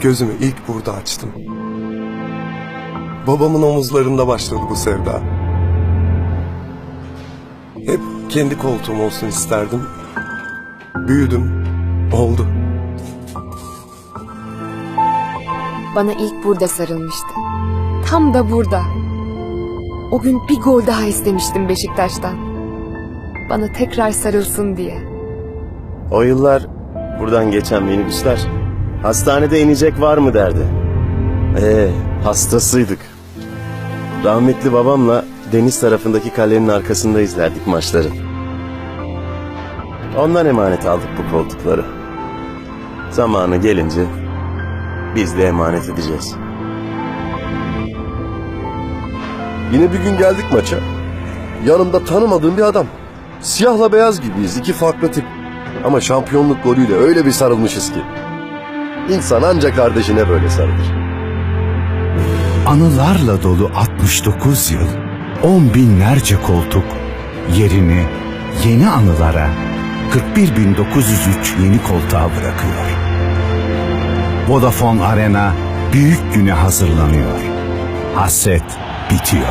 Gözümü ilk burada açtım. Babamın omuzlarında başladı bu sevda. Hep kendi koltuğum olsun isterdim. Büyüdüm, oldu. Bana ilk burada sarılmıştı. Tam da burada. O gün bir gol daha istemiştim Beşiktaş'tan. Bana tekrar sarılsın diye. O yıllar buradan geçen minibüsler hastanede inecek var mı derdi. Ee, hastasıydık. Rahmetli babamla deniz tarafındaki kalenin arkasında izlerdik maçları. Ondan emanet aldık bu koltukları. Zamanı gelince biz de emanet edeceğiz. Yine bir gün geldik maça. Yanımda tanımadığım bir adam. Siyahla beyaz gibiyiz. iki farklı tip. Ama şampiyonluk golüyle öyle bir sarılmışız ki. İnsan ancak kardeşine böyle sarılır. Anılarla dolu 69 yıl, on binlerce koltuk yerini yeni anılara 41903 yeni koltuğa bırakıyor. Vodafone Arena büyük güne hazırlanıyor. Hasret bitiyor.